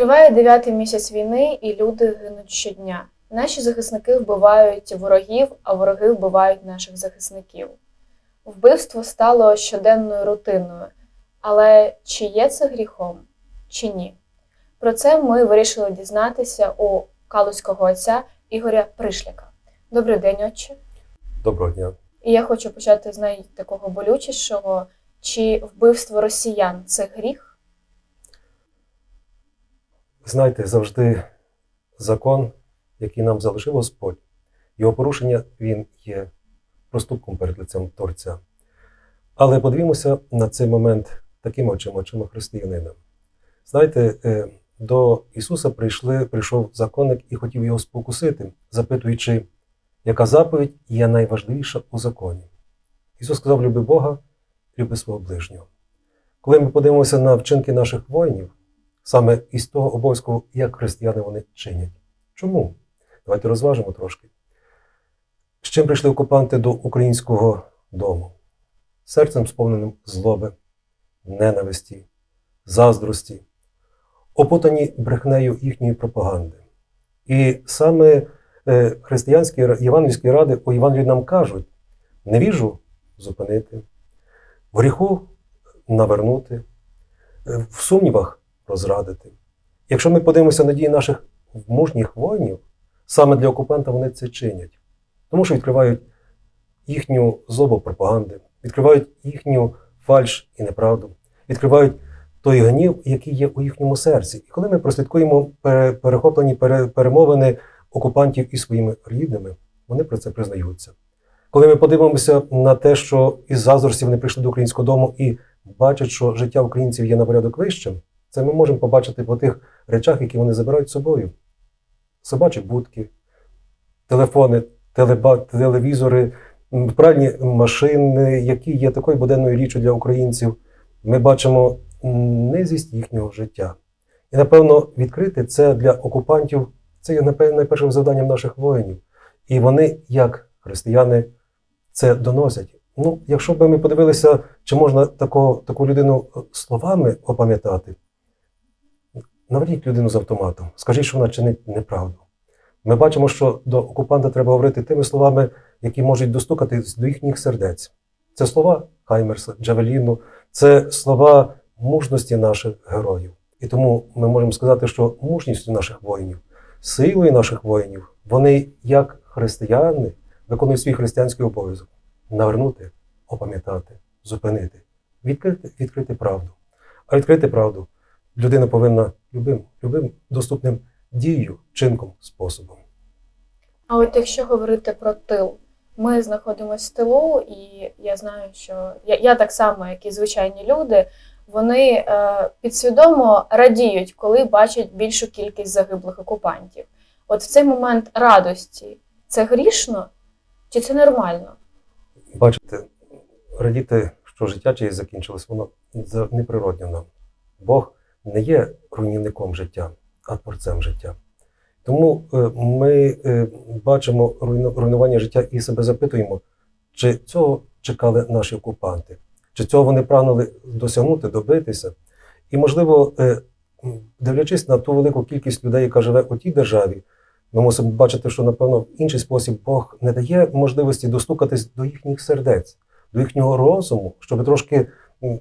Триває дев'ятий місяць війни, і люди гинуть щодня. Наші захисники вбивають ворогів, а вороги вбивають наших захисників. Вбивство стало щоденною рутиною. Але чи є це гріхом, чи ні? Про це ми вирішили дізнатися у калузького отця Ігоря Пришляка. Добрий день, отче. Доброго дня. І я хочу почати з найтакого болючішого: чи вбивство росіян це гріх? Знаєте, завжди закон, який нам залишив Господь, його порушення він є проступком перед лицем Творця. Але подивімося на цей момент таким очима, очима християнина. Знаєте, е, до Ісуса прийшли, прийшов законник і хотів його спокусити, запитуючи, яка заповідь є найважливіша у законі. Ісус сказав: люби Бога, люби свого ближнього. Коли ми подивимося на вчинки наших воїнів, саме із того обов'язку, як християни вони чинять. Чому? Давайте розважимо трошки. З чим прийшли окупанти до українського дому? Серцем сповненим злоби, ненависті, заздрості, опутані брехнею їхньої пропаганди. І саме е, християнські євангельські ради у Євангелії нам кажуть: невіжу зупинити, в гріху навернути, е, в сумнівах розрадити. Якщо ми подивимося на дії наших мужніх воїнів, саме для окупанта вони це чинять, тому що відкривають їхню злобу пропаганди, відкривають їхню фальш і неправду, відкривають той гнів, який є у їхньому серці. І коли ми прослідкуємо пере- перехоплені перемовини окупантів із своїми рідними, вони про це признаються. Коли ми подивимося на те, що із заздрості вони прийшли до українського дому і бачать, що життя українців є на порядок вищим, це ми можемо побачити по тих речах, які вони забирають з собою: собачі будки, телефони, телеба, телевізори, пральні машини, які є такою буденною річчю для українців. Ми бачимо низість їхнього життя. І, напевно, відкрити це для окупантів це є найпершим завданням наших воїнів. І вони, як християни, це доносять. Ну, якщо б ми подивилися, чи можна тако, таку людину словами опам'ятати, наверніть людину з автоматом, скажіть, що вона чинить неправду. Ми бачимо, що до окупанта треба говорити тими словами, які можуть достукатись до їхніх сердець. Це слова Хаймерса, Джавеліну, це слова мужності наших героїв. І тому ми можемо сказати, що мужністю наших воїнів, силою наших воїнів, вони, як християни, виконують свій християнський обов'язок навернути, опам'ятати, зупинити, відкрити, відкрити правду. А відкрити правду людина повинна любим, любим доступним дією, чинком, способом. А от якщо говорити про тил, ми знаходимося в тилу, і я знаю, що я, я так само, як і звичайні люди, вони е, підсвідомо радіють, коли бачать більшу кількість загиблих окупантів. От в цей момент радості це грішно чи це нормально? Бачите, радіти, що життя чиєсь закінчилось, воно неприродньо нам. Бог не є руйнівником життя, а творцем життя. Тому е, ми е, бачимо руйнування життя і себе запитуємо, чи цього чекали наші окупанти, чи цього вони прагнули досягнути, добитися. І, можливо, е, дивлячись на ту велику кількість людей, яка живе у тій державі, ми мусимо бачити, що, напевно, в інший спосіб Бог не дає можливості достукатись до їхніх сердець, до їхнього розуму, щоб трошки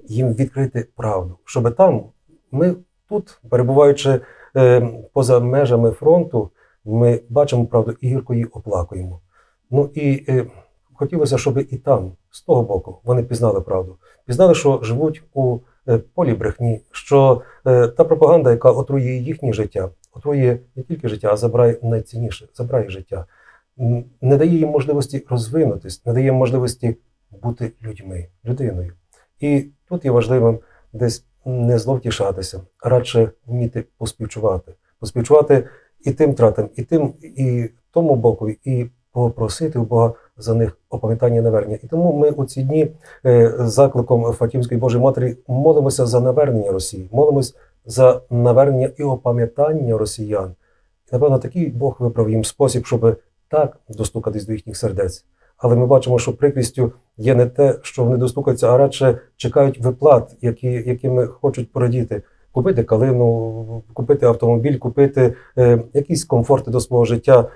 їм відкрити правду, щоб там ми тут, перебуваючи е, поза межами фронту, ми бачимо правду і гірко її оплакуємо. Ну і е, хотілося, щоб і там, з того боку, вони пізнали правду, пізнали, що живуть у е, полі брехні, що та пропаганда, яка отруює їхнє життя, отруює не тільки життя, а забирає найцінніше, забирає життя, не дає їм можливості розвинутись, не дає їм можливості бути людьми, людиною. І тут є важливим десь не зловтішатися, а радше вміти поспівчувати. Поспівчувати і тим тратам, і тим, і тому боку, і попросити у Бога за них опам'ятання навернення. І тому ми у ці дні е, закликом Фатімської Божої Матері молимося за навернення Росії, молимось за навернення і опам'ятання росіян. І, напевно, такий Бог виправив їм спосіб, щоб так достукатись до їхніх сердець. Але ми бачимо, що прикрістю є не те, що вони достукаються, а радше чекають виплат, які, якими хочуть порадіти. купити калину, купити автомобіль, купити е, якісь комфорти до свого життя,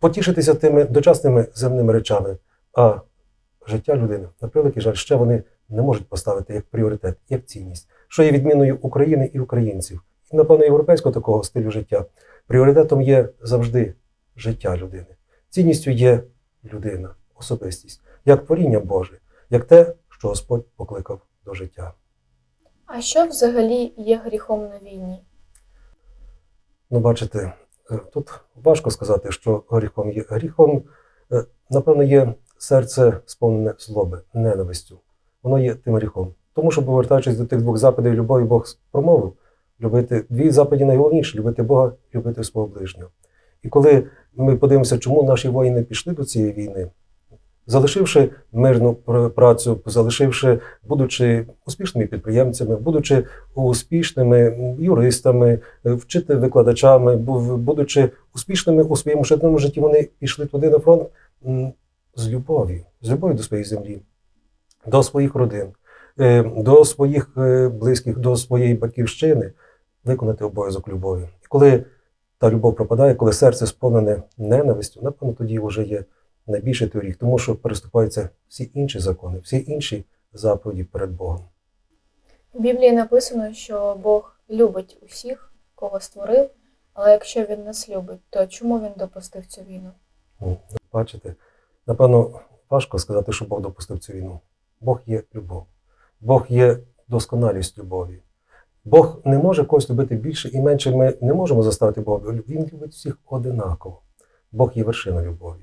потішитися тими дочасними земними речами. А життя людини, на превеликий жаль, ще вони не можуть поставити як пріоритет, як цінність, що є відміною України і українців. І, напевно, європейського такого стилю життя. Пріоритетом є завжди життя людини. Цінністю є людина, особистість, як творіння Боже, як те, що Господь покликав до життя. А що взагалі є гріхом на війні? Ну, бачите, е, тут важко сказати, що гріхом є. Гріхом, е, напевно, є серце сповнене злоби, ненавистю. Воно є тим гріхом. Тому що, повертаючись до тих двох заповідей любові, Бог промовив любити дві заповіді найголовніші любити Бога, любити свого ближнього. І коли ми подивимося, чому наші воїни пішли до цієї війни, залишивши мирну працю, залишивши, будучи успішними підприємцями, будучи успішними юристами, вчити викладачами, будучи успішними у своєму життєвому житті, вони пішли туди на фронт з любов'ю, з любов'ю до своєї землі, до своїх родин, е, до своїх е, близьких, до своєї батьківщини, виконати обов'язок любові. І коли та любов пропадає, коли серце сповнене ненавистю, напевно, тоді вже є найбільший той гріх, тому що переступаються всі інші закони, всі інші заповіді перед Богом. В Біблії написано, що Бог любить усіх, кого створив, але якщо він нас любить, то чому він допустив цю війну? Ну, Бачите, напевно, важко сказати, що Бог допустив цю війну. Бог є любов. Бог є досконалість любові. Бог не може когось любити більше і менше. Ми не можемо заставити Бога. Він любить всіх одинаково. Бог є вершина любові.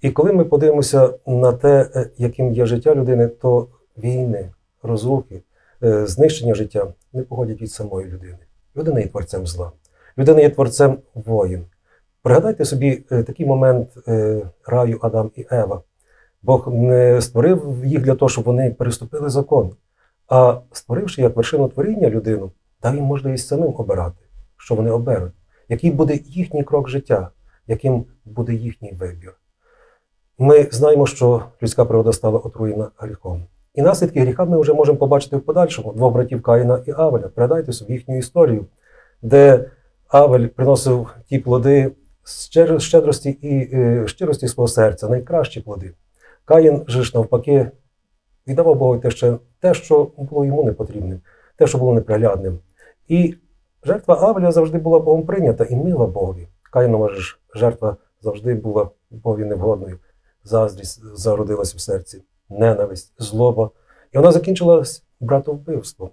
І коли ми подивимося на те, е, яким є життя людини, то війни, розрухи, е, знищення життя не походять від самої людини. Людина є творцем зла. Людина є творцем воїн. Пригадайте собі е, такий момент раю Адам і Ева. Бог не створив їх для того, щоб вони переступили закон, а створивши як вершину творіння людину, дав їм можливість самим обирати, що вони оберуть, який буде їхній крок життя, яким буде їхній вибір. Ми знаємо, що людська природа стала отруєна гріхом. І наслідки гріха ми вже можемо побачити в подальшому двох братів Каїна і Авеля. Пригадайте собі їхню історію, де Авель приносив ті плоди щедрості і е, щирості свого серця, найкращі плоди. Каїн же ж навпаки віддавав Богу те, що, те, що було йому не потрібним, те, що було неприглядним. І жертва Авеля завжди була Богом прийнята і мила Богові. Каїнова ж жертва завжди була Богові невгодною. Заздрість зародилась в серці, ненависть, злоба. І вона закінчилась братовбивством.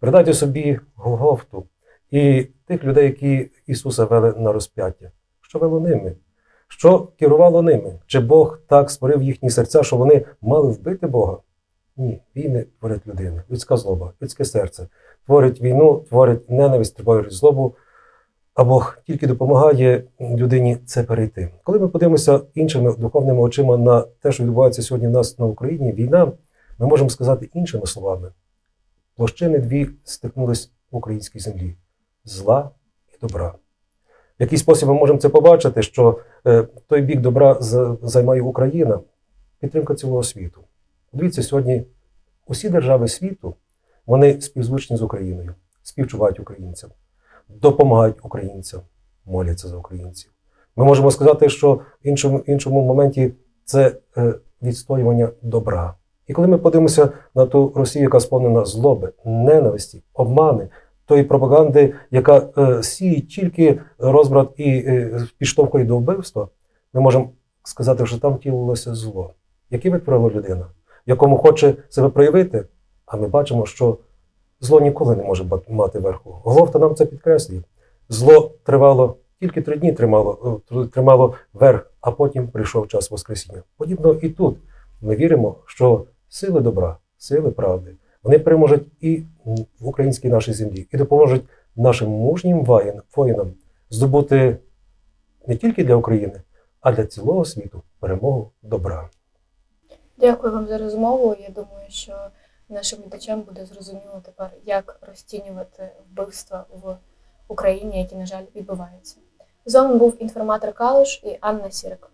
Придайте собі Голгофту і тих людей, які Ісуса вели на розп'яття. Що вело ними? Що керувало ними? Чи Бог так створив їхні серця, що вони мали вбити Бога? Ні, війни творить людина, людська злоба, людське серце. Творить війну, творить ненависть, творить злобу, а Бог тільки допомагає людині це перейти. Коли ми подивимося іншими духовними очима на те, що відбувається сьогодні в нас на Україні, війна, ми можемо сказати іншими словами. Площини дві стикнулись в українській землі зла і добра. В який спосіб ми можемо це побачити, що е, той бік добра за- займає Україна, підтримка цілого світу. Дивіться, сьогодні усі держави світу вони співзвучні з Україною, співчувають українцям, допомагають українцям, моляться за українців. Ми можемо сказати, що в іншому, іншому моменті це е, відстоювання добра. І коли ми подивимося на ту Росію, яка сповнена злоби, ненависті, обмани, тої пропаганди, яка е, сіє тільки розбрат і е, підштовхує до вбивства, ми можемо сказати, що там втілилося зло. Яке витворила людина, в якому хоче себе проявити, а ми бачимо, що зло ніколи не може мати верху. Головта нам це підкреслює. Зло тривало тільки три дні тримало, е, тримало верх, а потім прийшов час Воскресіння. Подібно і тут. Ми віримо, що сили добра, сили правди, вони переможуть і в українській нашій землі, і допоможуть нашим мужнім воїнам здобути не тільки для України, а для цілого світу перемогу добра. Дякую вам за розмову. Я думаю, що нашим глядачам буде зрозуміло тепер, як розцінювати вбивства в Україні, які, на жаль, відбуваються. З вами був інформатор Калуш і Анна Сірик.